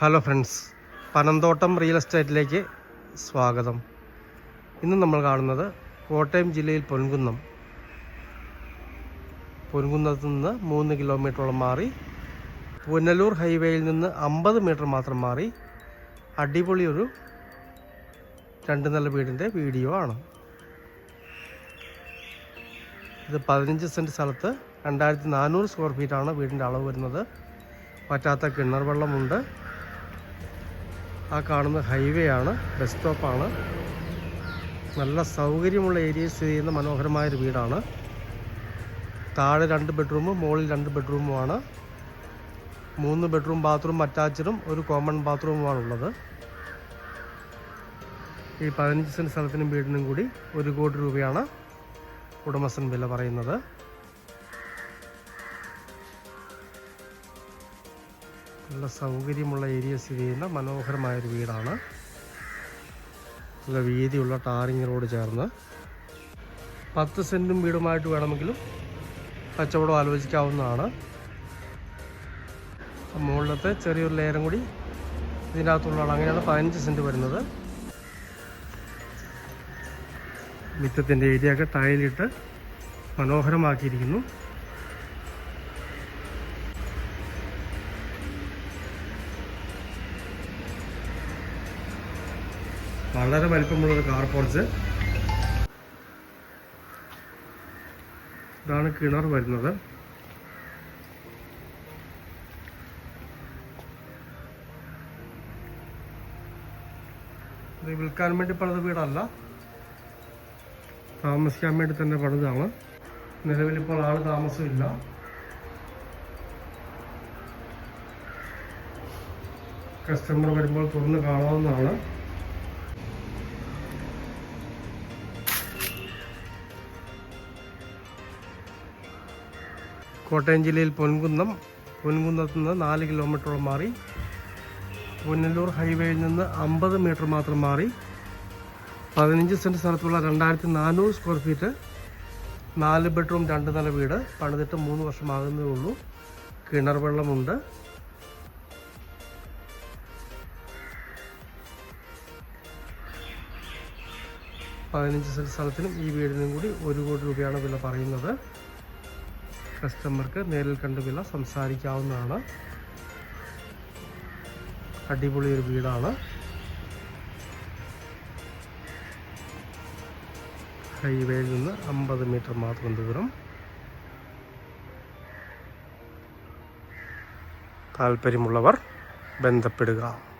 Hello friends Panamthottam real എസ്റ്റേറ്റിലേക്ക് സ്വാഗതം. ഇന്ന് നമ്മൾ കാണുന്നത് കോട്ടയം ജില്ലയിൽ പൊൻകുന്നം. പൊൻകുന്നത്ത് നിന്ന് മൂന്ന് കിലോമീറ്ററോളം മാറി പുനലൂർ ഹൈവേയിൽ നിന്ന് അമ്പത് മീറ്റർ മാത്രം മാറി അടിപൊളി ഒരു രണ്ട് നില വീടിന്റെ വീഡിയോ ആണ്. ഇത് പതിനഞ്ച് സെന്റ് സ്ഥലത്ത് രണ്ടായിരത്തി നാനൂറ് സ്ക്വയർ ഫീറ്റാണ് വീടിന്റെ അളവ് വരുന്നത്. പറ്റാത്ത കിണർ വെള്ളമുണ്ട്. ആ കാണുന്ന ഹൈവേ ആണ് ബസ് സ്റ്റോപ്പാണ് നല്ല സൗകര്യമുള്ള ഏരിയയിൽ സ്ഥിതി ചെയ്യുന്ന മനോഹരമായൊരു വീടാണ്. താഴെ രണ്ട് ബെഡ്റൂമും മുകളിൽ രണ്ട് ബെഡ്റൂമുമാണ് മൂന്ന് ബെഡ്റൂം ബാത്റൂം അറ്റാച്ചഡും ഒരു കോമൺ ബാത്റൂമുമാണ് ഉള്ളത്. ഈ പതിനഞ്ച് സെന്റ് സ്ഥലത്തിനും വീടിനും കൂടി ഒരു കോടി രൂപയാണ് ഉടമസ്ഥൻ വില പറയുന്നത്. നല്ല സൗകര്യമുള്ള ഏരിയ സ്ഥിതി ചെയ്യുന്ന മനോഹരമായൊരു വീടാണ്. നല്ല വീതിയുള്ള ടാറിങ് റോഡ് ചേർന്ന് പത്ത് സെന്റും വീടുമായിട്ട് വേണമെങ്കിലും കച്ചവടം ആലോചിക്കാവുന്നതാണ്. മുകളിലത്തെ ചെറിയൊരു ലേരം കൂടി ഇതിനകത്തുള്ളതാണ് അങ്ങനെയാണ് പതിനഞ്ച് സെന്റ് വരുന്നത്. മിറ്റത്തിന്റെ ഏരിയ ഒക്കെ ടൈലിട്ട് മനോഹരമാക്കിയിരിക്കുന്നു. വളരെ വലിപ്പമുള്ളൊരു കാർ പോർച്ച് ഇതാണ് കിണർ വരുന്നത്. ഇത് വിൽക്കാൻ വേണ്ടി പണിത വീടല്ല. താമസിക്കാൻ വേണ്ടി തന്നെ പണിതാണ്. നിലവിലിപ്പോൾ ആൾ താമസമില്ല. കസ്റ്റമർ വരുമ്പോൾ തുറന്ന് കാണാവുന്നതാണ്. കോട്ടയം ജില്ലയിൽ പൊൻകുന്നം. പൊൻകുന്നത്തു നിന്ന് നാല് കിലോമീറ്ററോളം മാറി. പുനലൂർ ഹൈവേയിൽ നിന്ന് അമ്പത് മീറ്റർ മാത്രം മാറി. പതിനഞ്ച് സെന്റ് സ്ഥലത്തുള്ള രണ്ടായിരത്തി നാനൂറ് സ്ക്വയർ ഫീറ്റ് നാല് ബെഡ്റൂം രണ്ട് നില വീട്. പണിതിട്ട് മൂന്ന് വർഷമാകുന്നതേ ഉള്ളൂ. കിണർ വെള്ളമുണ്ട്. പതിനഞ്ച് സെന്റ് സ്ഥലത്തിനും ഈ വീടിനും കൂടി ഒരു കോടി രൂപയാണ് വില പറയുന്നത്. കസ്റ്റമർക്ക് നേരിൽ കണ്ട് വില സംസാരിക്കാവുന്നതാണ്. അടിപൊളി ഒരു വീടാണ്. ഹൈവേയിൽ നിന്ന് അമ്പത് മീറ്റർ മാത്രം ദൂരം. താല്പര്യമുള്ളവർ ബന്ധപ്പെടുക.